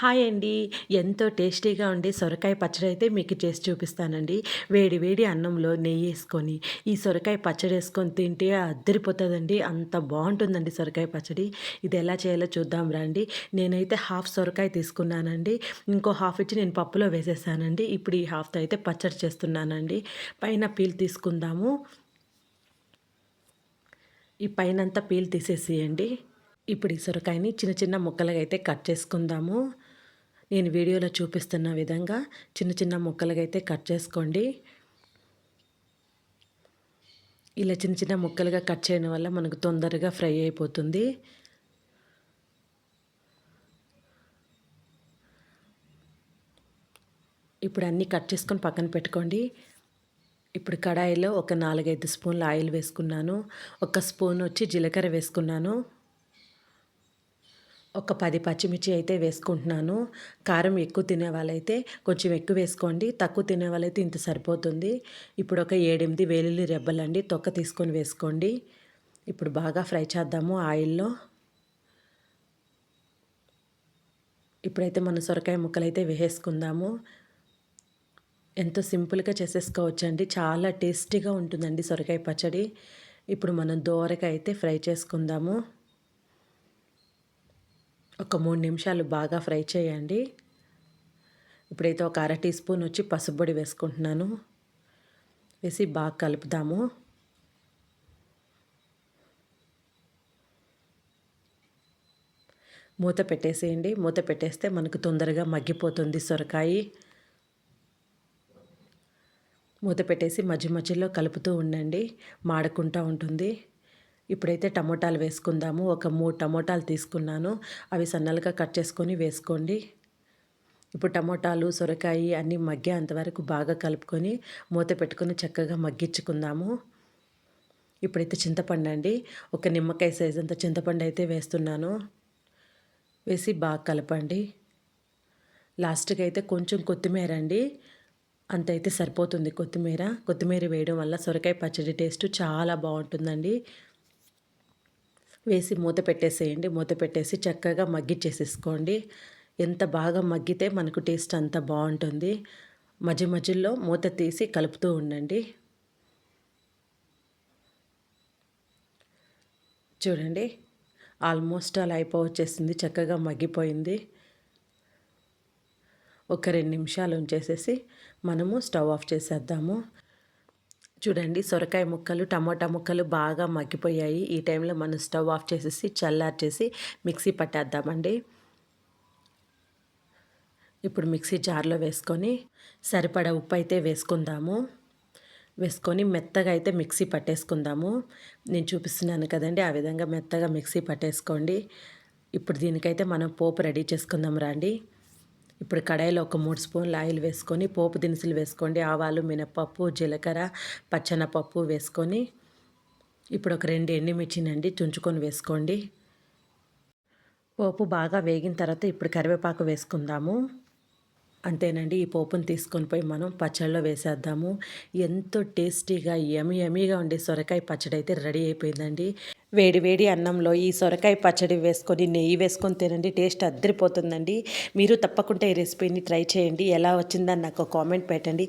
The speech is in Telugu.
హాయ్ అండి. ఎంతో టేస్టీగా ఉండే సొరకాయ పచ్చడి అయితే మీకు చేసి చూపిస్తానండి. వేడి వేడి అన్నంలో నెయ్యి వేసుకొని ఈ సొరకాయ పచ్చడి వేసుకొని తింటే అద్దరిపోతుందండి. అంత బాగుంటుందండి సొరకాయ పచ్చడి. ఇది ఎలా చేయాలో చూద్దాం రండి. నేనైతే హాఫ్ సొరకాయ తీసుకున్నానండి. ఇంకో హాఫ్ ఇచ్చి నేను పప్పులో వేసేసానండి. ఇప్పుడు ఈ హాఫ్తో అయితే పచ్చడి చేస్తున్నానండి. పైన పీల్ తీసుకుందాము. ఈ పైనంతా పీల్ తీసేసేయండి. ఇప్పుడు ఈ సొరకాయని చిన్న చిన్న ముక్కలుగా అయితే కట్ చేసుకుందాము. నేను వీడియోలో చూపిస్తున్న విధంగా చిన్న చిన్న ముక్కలుగా అయితే కట్ చేసుకోండి. ఇలా చిన్న చిన్న ముక్కలుగా కట్ చేయడం వల్ల మనకు తొందరగా ఫ్రై అయిపోతుంది. ఇప్పుడు అన్నీ కట్ చేసుకొని పక్కన పెట్టుకోండి. ఇప్పుడు కడాయిలో ఒక నాలుగైదు స్పూన్లు ఆయిల్ వేసుకున్నాను. ఒక స్పూన్ వచ్చి జీలకర్ర వేసుకున్నాను. ఒక పది పచ్చిమిర్చి అయితే వేసుకుంటున్నాను. కారం ఎక్కువ తినే వాళ్ళైతే కొంచెం ఎక్కువ వేసుకోండి. తక్కువ తినే వాళ్ళైతే ఇంత సరిపోతుంది. ఇప్పుడు ఒక ఏడెనిమిది వెల్లుల్లి రెబ్బలండి. తొక్క తీసుకొని వేసుకోండి. ఇప్పుడు బాగా ఫ్రై చేద్దాము ఆయిల్లో. ఇప్పుడైతే మన సొరకాయ ముక్కలు అయితే వేసేసుకుందాము. ఎంతో సింపుల్గా చేసేసుకోవచ్చండి. చాలా టేస్టీగా ఉంటుందండి సొరకాయ పచ్చడి. ఇప్పుడు మనం దోరకాయ అయితే ఫ్రై చేసుకుందాము. ఒక మూడు నిమిషాలు బాగా ఫ్రై చేయండి. ఇప్పుడైతే ఒక అర టీ స్పూన్ వచ్చి పసుపొడి వేసుకుంటున్నాను. వేసి బాగా కలుపుదాము. మూత పెట్టేసేయండి. మూత పెట్టేస్తే మనకు తొందరగా మగ్గిపోతుంది సొరకాయి. మూత పెట్టేసి మధ్య మధ్యలో కలుపుతూ ఉండండి. మాడకుండా ఉంటుంది. ఇప్పుడైతే టమోటాలు వేసుకుందాము. ఒక మూడు టమోటాలు తీసుకున్నాను. అవి సన్నలుగా కట్ చేసుకొని వేసుకోండి. ఇప్పుడు టమోటాలు సొరకాయ అన్నీ మగ్గే అంతవరకు బాగా కలుపుకొని మూత పెట్టుకొని చక్కగా మగ్గించుకుందాము. ఇప్పుడైతే చింతపండు అండి. ఒక నిమ్మకాయ సైజ్ అంత చింతపండు అయితే వేస్తున్నాను. వేసి బాగా కలపండి. లాస్ట్కి అయితే కొంచెం కొత్తిమీర అండి. అంత అయితే సరిపోతుంది కొత్తిమీర. కొత్తిమీర వేయడం వల్ల సొరకాయ పచ్చడి టేస్ట్ చాలా బాగుంటుందండి. వేసి మూత పెట్టేసేయండి. మూత పెట్టేసి చక్కగా మగ్గిచ్చేసేసుకోండి. ఎంత బాగా మగ్గితే మనకు టేస్ట్ అంత బాగుంటుంది. మధ్య మధ్యలో మూత తీసి కలుపుతూ ఉండండి. చూడండి ఆల్మోస్ట్ అలా అయిపోవచ్చేసింది చక్కగా మగ్గిపోయింది. ఒక రెండు నిమిషాలు ఉంచేసేసి మనము స్టవ్ ఆఫ్ చేసేద్దాము. చూడండి సొరకాయ ముక్కలు టమోటా ముక్కలు బాగా మగ్గిపోయాయి. ఈ టైంలో మనం స్టవ్ ఆఫ్ చేసేసి చల్లార్చేసి మిక్సీ పట్టేద్దామండి. ఇప్పుడు మిక్సీ జార్లో వేసుకొని సరిపడా ఉప్పు అయితే వేసుకుందాము. వేసుకొని మెత్తగా అయితే మిక్సీ పట్టేసుకుందాము. నేను చూపిస్తున్నాను కదండి ఆ విధంగా మెత్తగా మిక్సీ పట్టేసుకోండి. ఇప్పుడు దీనికైతే మనం పోపు రెడీ చేసుకుందాం రండి. ఇప్పుడు కడాయిలో ఒక మూడు స్పూన్లు ఆయిల్ వేసుకొని పోపు దినుసులు వేసుకోండి. ఆవాలు మినపప్పు జీలకర్ర పచ్చనపప్పు వేసుకొని ఇప్పుడు ఒక రెండు ఎండుమిర్చినండి తుంచుకొని వేసుకోండి. పోపు బాగా వేగిన తర్వాత ఇప్పుడు కరివేపాకు వేసుకుందాము. అంతేనండి. ఈ పోపును తీసుకొని పోయి మనం పచ్చళ్ళలో వేసేద్దాము. ఎంతో టేస్టీగా ఎమి ఎమీగా ఉండే సొరకాయ పచ్చడి అయితే రెడీ అయిపోయిందండి. వేడి వేడి అన్నంలో ఈ సొరకాయ పచ్చడి వేసుకొని నెయ్యి వేసుకొని తినండి. టేస్ట్ అద్దరిపోతుందండి. మీరు తప్పకుండా ఈ రెసిపీని ట్రై చేయండి. ఎలా వచ్చిందని నాకు కామెంట్ పెట్టండి.